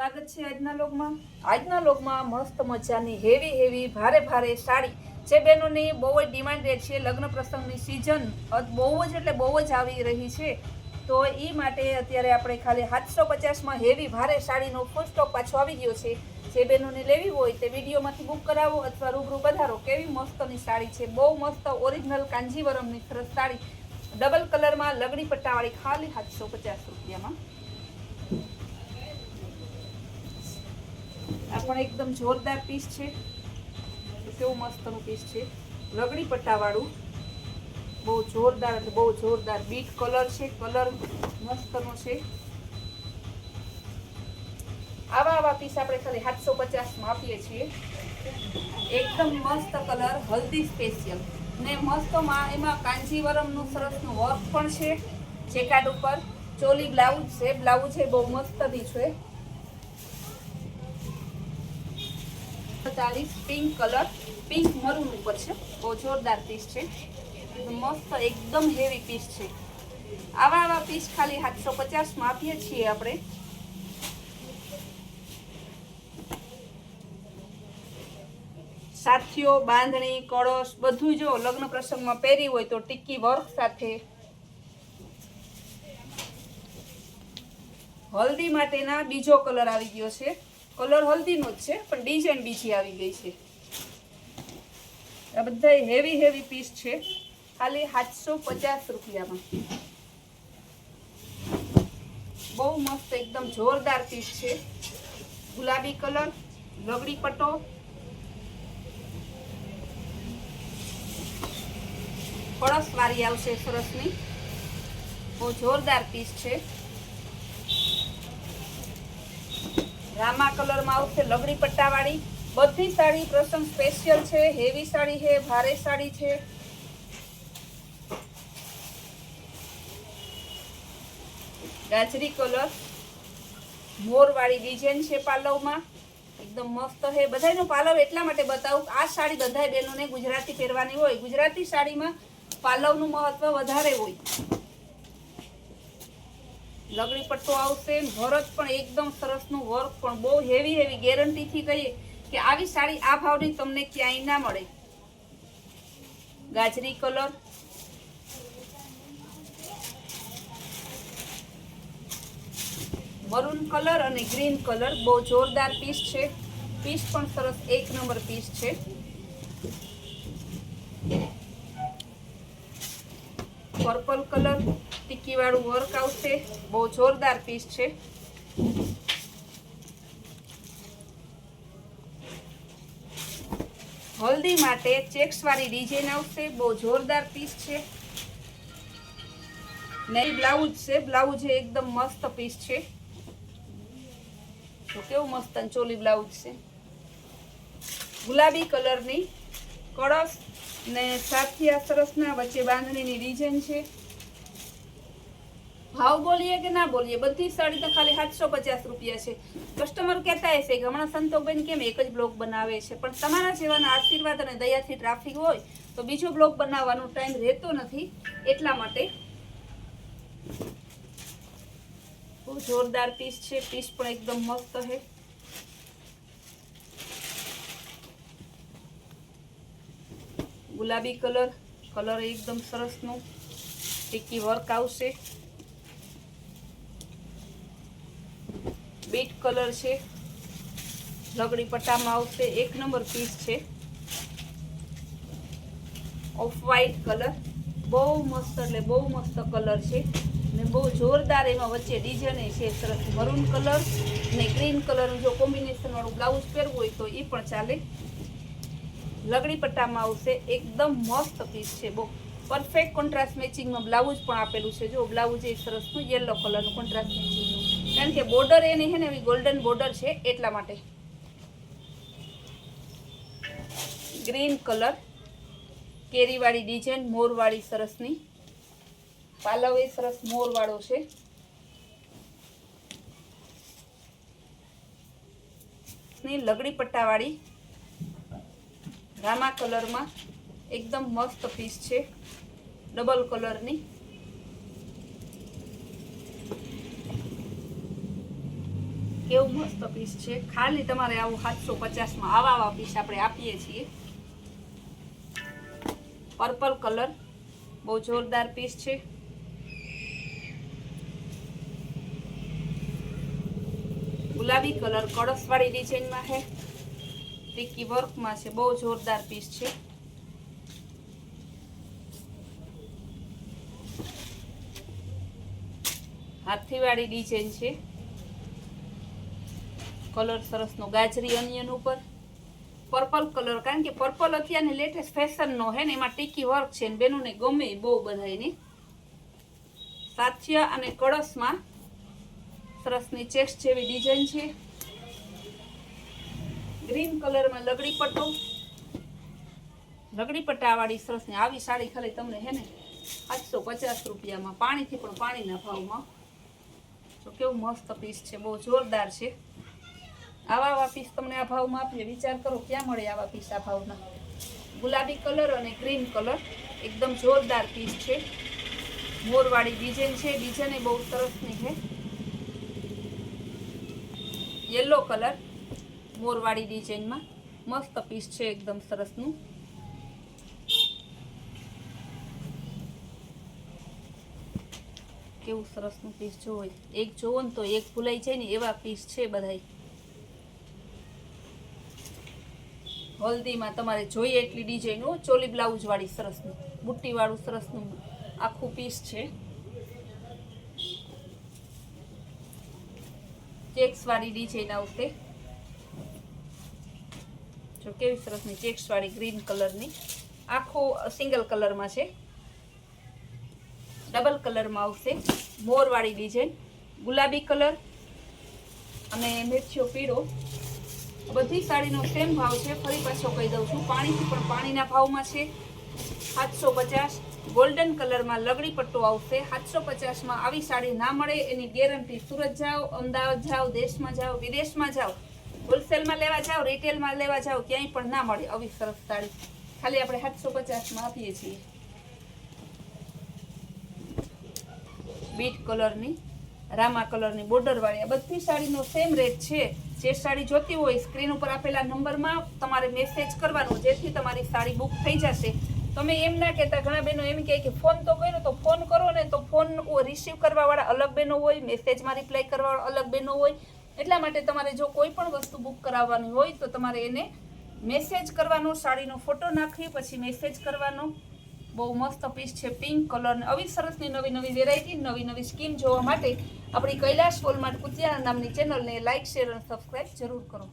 સ્વાગત છે આજના લોકમાં. આજના લોકમાં મસ્ત મજાની હેવી હેવી ભારે ભારે સાડી. જે બહેનોની બહુ જ ડિમાન્ડ રહે છે લગ્ન પ્રસંગની સિઝન બહુ જ એટલે બહુ જ આવી રહી છે. તો એ માટે અત્યારે આપણે ખાલી સાતસો પચાસમાં હેવી ભારે સાડીનો ફૂલ સ્ટોક પાછો આવી ગયો છે. જે બહેનોને લેવી હોય તે વિડીયોમાંથી બુક કરાવો અથવા રૂબરૂ પધારો. કેવી મસ્તની સાડી છે. બહુ મસ્ત ઓરિજિનલ કાંજીવરમની સરસ સાડી. ડબલ કલરમાં લગડી પટ્ટાવાળી ખાલી સાતસો પચાસ રૂપિયામાં. આ પણ એકદમ જોરદાર પીસ છે. કેવું મસ્તનું પીસ છે. રગડી પટ્ટાવાળું. બહુ જોરદાર એટલે બહુ જોરદાર બીટ કલર છે. કલર મસ્તનો છે. આવા આવા પીસ આપણે ખાલી સાતસો પચાસમાં આપીએ છીએ. એકદમ મસ્ત કલર હલ્દી સ્પેશિયલ ને મસ્તમાં એમાં કાંજીવરમનું સરસનું વર્ક પણ છે. જેકાર્ડ ઉપર. ચોલી બ્લાઉઝ છે. બ્લાઉઝ છે બહુ મસ્તની છે. ચાલીસ પિંક કલર પિંક મરૂન ઉપર છે. બહુ જોરદાર પીસ છે. મસ્ત, એકદમ હેવી પીસ છે. આવા આવા પીસ ખાલી સાતસો પચાસમાં આપીએ છીએ આપણે. સાથીઓ, બાંધણી, કળશ, બધું જો લગ્ન પ્રસંગમાં પહેરી હોય તો ટીકી વર્ક સાથે. હલ્દી માટેના બીજો કલર આવી ગયો છે. કલર હલ્દીનો જ છે, પણ ડિઝાઇન બીજી આવી ગઈ છે. આ બધા હેવી હેવી પીસ છે. ખાલી સાતસો પચાસ રૂપિયામાં. બહુ મસ્ત એકદમ જોરદાર પીસ છે. ગુલાબી કલર રગડી પટ્ટો. ફળસ વાળી આવશે સરસની. બહુ જોરદાર પીસ છે. રામા કલરમાં આવશે લગડી પટ્ટાવાળી. બધી સાડી પ્રસંગ સ્પેશિયલ છે. હેવી સાડી છે, ભારે સાડી છે. ગાજરી કલર. મોરવાળી ડિઝાઇન છે પાલવમાં એકદમ મસ્ત છે. બધાયનો પાલવ એટલા માટે બતાવું આ સાડી બધાય બહેનોને ગુજરાતી પહેરવાની હોય. ગુજરાતી સાડીમાં પાલવનું મહત્વ વધારે હોય. લગડી પટ્ટો આવશે ભરત પણ એકદમ સરસનું વર્ક પણ બહુ હેવી હેવી ગેરંટીથી કહીએ કે આવી સાડી આ ભાવની તમને ક્યાંય ના મળે. ગાજરી કલર મરૂન કલર અને ગ્રીન કલર બહુ જોરદાર પીસ છે. પીસ પણ સરસ એક નંબર પીસ છે. પર્પલ કલર ટીકી વાળું વર્ક આવશે બહુ જોરદાર પીસ છે. હલ્દી માટે ચેક્સ વાળી ડિઝાઇન આવશે. બહુ જોરદાર પીસ છે. નેલ બ્લાઉઝ છે. બ્લાઉઝ એકદમ મસ્ત પીસ છે. તો કેવું મસ્ત ચોલી બ્લાઉઝ છે. ગુલાબી કલરની કળશ ને સાથિયા સરસના વચ્ચે બાંધણીની ડિઝાઇન છે. ભાવ બોલીએ કે ના બોલીએ? બધી સાડી તો ખાલી સાતસો પચાસ રૂપિયા છે. કસ્ટમર કહેતા હશે કે હમણાં સંતોકબેન કેમ એક જ બ્લોગ બનાવે છે? પણ તમારા જેવાના આશીર્વાદ અને દયાથી ટ્રાફિક હોય, તો બીજો બ્લોગ બનાવવાનો ટાઈમ રહેતો નથી. એટલા માટે બહુ જોરદાર પીસ છે. પીસ પણ એકદમ મસ્ત છે. ગુલાબી કલર કલર એકદમ સરસનો. ટીકી વર્ક આવશે બીટ કલર છે. લગડી પટ્ટામાં આવશે. એક નંબર પીસ છે. Off white colour. બહુ મસ્ત એટલે બહુ મસ્ત કલર છે. ને બહુ જોરદાર એમાં વચ્ચે ડિઝાઇન છે. સરસ મરૂન કલર ને ગ્રીન કલરનું જો કોમ્બિનેશનવાળું બ્લાઉઝ પહેરવું હોય તો એ પણ ચાલે. લગડી પટ્ટામાં આવશે. એકદમ મસ્ત પીસ છે. બહુ પરફેક્ટ કોન્ટ્રાસ્ટ મેચિંગમાં બ્લાઉઝ પણ આપેલું છે. જો બ્લાઉઝ એ સરસનું યલો કલરનું કોન્ટ્રાસ્ટ મેચિંગનું કારણ કે બોર્ડર એની છે ને એવી ગોલ્ડન બોર્ડર છે એટલા માટે. ગ્રીન કલર કેરીવાળી ડિઝાઇન મોરવાળી સરસની. પાલવ એ સરસ મોરવાળો છે. લગડી પટ્ટાવાળી રામા કલરમાં એકદમ મસ્ત પીસ છે. ડબલ કલરની કેવું મસ્ત પીસ છે. ખાલી તમારે આવું સાતસો પચાસમાં આવા આવા પીસ આપણે આપીએ છીએ. પર્પલ કલર બહુ જોરદાર પીસ છે. ગુલાબી કલર કળશવાળી ડિઝાઇનમાં છે. ટીકી વર્કમાં છે. બહુ જોરદાર પીસ છે. હાથીવાળી ડિઝાઇન છે. કલર સરસનો ગાજરી અનિયન ઉપર. પર્પલ કલર, કારણ કે પર્પલ અત્યારની લેટેસ્ટ ફેશનનો હે ને, એમાં ટીકી વર્ક છે ને, બેનોને ગમે બહુ બધાને સાથ્ય અને કળશમાં સરસની ચેક્સ જેવી ડિઝાઇન છે. ગ્રીન કલરમાં લગડી પટ્ટો. લગડી પટ્ટાવાળી સરસની આવી સાડી ખાલી તમને હે ને, આઠસો પચાસ રૂપિયામાં, પાણીથી પણ પાણીના ભાવમાં. તો કેવું મસ્ત પીસ છે, બહુ જોરદાર છે. આવા આવા પીસ તમને આ ભાવમાં આપીએ. વિચાર કરો, ક્યાં મળે આવા પીસ આ ભાવના? ગુલાબી કલર અને ગ્રીન કલર એકદમ જોરદાર પીસ છે. મોરવાળી ડિઝાઇન છે. ડિઝાઇન બહુ સરસની છે યલો કલર મોરવાળી ડિઝાઇનમાં મસ્ત પીસ છે એકદમ સરસનું. કેવું સરસનું પીસ જોવો. એક જોવો ને તો એક ભૂલાઈ જાય ને એવા પીસ છે બધાય. હલ્દીમાં તમારે જોઈએ એટલી ડિઝાઇન હો ચોલી બ્લાઉઝવાળી સરસનું, બુટ્ટીવાળું સરસનું આખું પીસ છે. ચેક્સવાળી ડિઝાઇન આવશે જો કેવી સરસની ચેક્સવાળી ગ્રીન કલરની આખો સિંગલ કલરમાં છે. ડબલ કલરમાં આવશે. મોરવાળી ડિઝાઇન ગુલાબી કલર અને મેથીઓ પીળો. બધી સાડીનો સેમ ભાવ છે. ફરી પાછો કહી દઉં છું, પાણીથી પણ પાણીના ભાવમાં છે. સાતસો પચાસ. ગોલ્ડન કલરમાં લગડી પટ્ટો આવશે. સાતસો પચાસમાં આવી સાડી ના મળે, એની ગેરંટી સુરત જાઓ, અમદાવાદ જાઓ, દેશમાં જાઓ, વિદેશમાં જાઓ. હોલસેલમાં લેવા જાઓ રિટેલમાં લેવા જાઓ, ક્યાંય પણ ના મળે આવી સરસ સાડી. ખાલી આપણે સાતસો પચાસમાં આપીએ છીએ. બીટ કલરની રામા કલરની બોર્ડરવાળી આ બધી સાડીનો સેમ રેટ છે. જે સાડી જોતી હોય, સ્ક્રીન ઉપર આપેલા નંબરમાં તમારે મેસેજ કરવાનો, જેથી તમારી સાડી બુક થઈ જશે. તમે એમ ના કહેતા, ઘણા બહેનો એમ કહે કે ફોન તો કર્યો, તો ફોન કરો ને તો ફોન રિસીવ કરવાવાળા અલગ બહેનો હોય મેસેજમાં રિપ્લાય કરવાવાળા અલગ બહેનો હોય. એટલા માટે તમારે જો કોઈ પણ વસ્તુ બુક કરાવવાની હોય, તો તમારે એને મેસેજ કરવાનો, સાડીનો ફોટો નાખી પછી મેસેજ કરવાનો. બહુ મસ્ત પીસ છે. પિંક કલર આવી સરસની નવી નવી વેરાયટી નવી નવી સ્કીમ જોવા માટે આપણી કૈલાશ વોલમાર્ટ કુતિયાણા નામની ચેનલને લાઇક શેર અને સબસ્ક્રાઇબ જરૂર કરો.